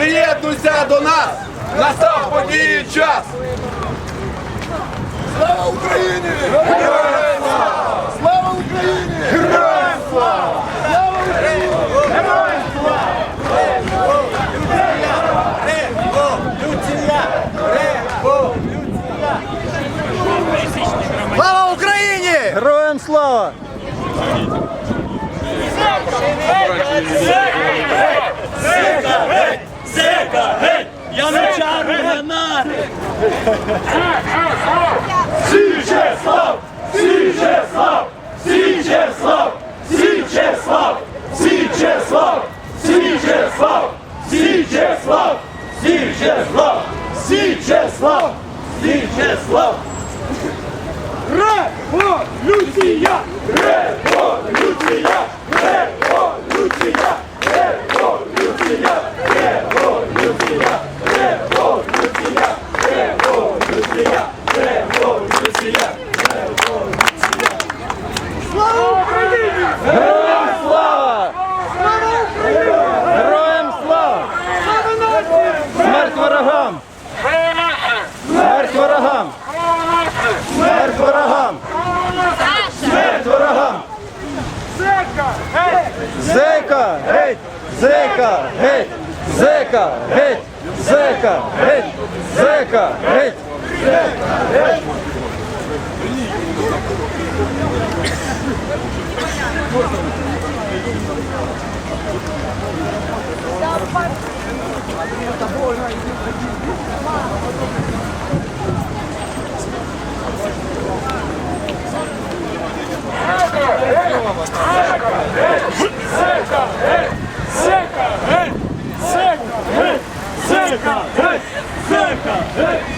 Приєднуйся до нас! Настав події час! Слава Україні! Героям слава! Слава Україні! Героям слава! Слава Україні! Героям слава! Слава Україні! Героям слава! Січеслав! Січеслав! Січеслав! Січеслав! Січеслав! Січеслав! Січеслав! Січеслав! Січеслав! Січеслав! Революція! Революція! Революція! Смерть ворогам! Смерть ворогам! Зека! Геть! Зека! Геть! Зека! Геть! Зека! Геть! Зека! Геть! Зека! Геть! Зека! Геть! Да, больно, иди, иди. Києва вас там. Зека, гей! Зека, гей! Зека, гей! Зека, гей! Зека, гей!